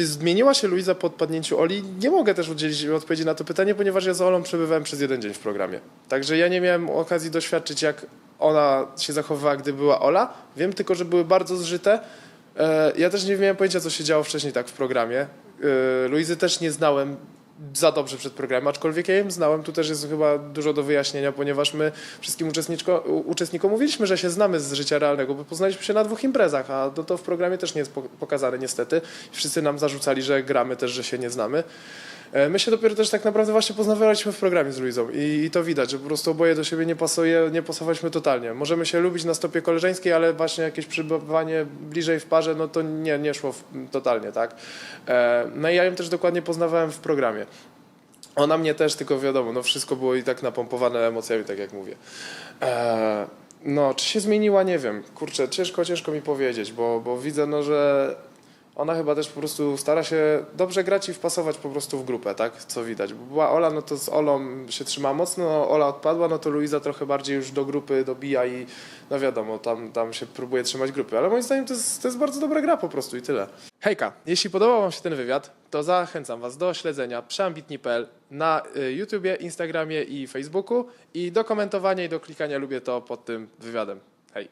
Czy zmieniła się Luiza po odpadnięciu Oli? Nie mogę też udzielić odpowiedzi na to pytanie, ponieważ ja z Olą przebywałem przez jeden dzień w programie. Także ja nie miałem okazji doświadczyć, jak ona się zachowywała, gdy była Ola. Wiem tylko, że były bardzo zżyte. E, Ja też nie miałem pojęcia, co się działo wcześniej tak w programie. E, Luizy też nie znałem za dobrze przed programem, aczkolwiek ja ją znałem. Tu też jest chyba dużo do wyjaśnienia, ponieważ my wszystkim uczestnikom mówiliśmy, że się znamy z życia realnego, bo poznaliśmy się na dwóch imprezach, a to, to w programie też nie jest po- pokazane niestety. Wszyscy nam zarzucali, że gramy też, że się nie znamy. E, My się dopiero też tak naprawdę właśnie poznawaliśmy w programie z Luizą i, i to widać, że po prostu oboje do siebie nie pasuje, nie pasowaliśmy totalnie. Możemy się lubić na stopie koleżeńskiej, ale właśnie jakieś przybywanie bliżej w parze, no to nie, nie szło w, totalnie, tak? E, No i ja ją też dokładnie poznawałem w programie. Ona mnie też, tylko wiadomo, no wszystko było i tak napompowane emocjami, tak jak mówię. E, no, czy się zmieniła, nie wiem. Kurczę, ciężko, ciężko mi powiedzieć, bo, bo widzę, no, że ona chyba też po prostu stara się dobrze grać i wpasować po prostu w grupę, tak? Co widać. Bo była Ola, no to z Olą się trzyma mocno, Ola odpadła, no to Luiza trochę bardziej już do grupy dobija i no wiadomo, tam, tam się próbuje trzymać grupy. Ale moim zdaniem to jest, to jest bardzo dobra gra po prostu i tyle. Hejka, jeśli podobał Wam się ten wywiad, to zachęcam Was do śledzenia przeambitni.pl na y, YouTubie, Instagramie i Facebooku i do komentowania i do klikania lubię to pod tym wywiadem. Hej.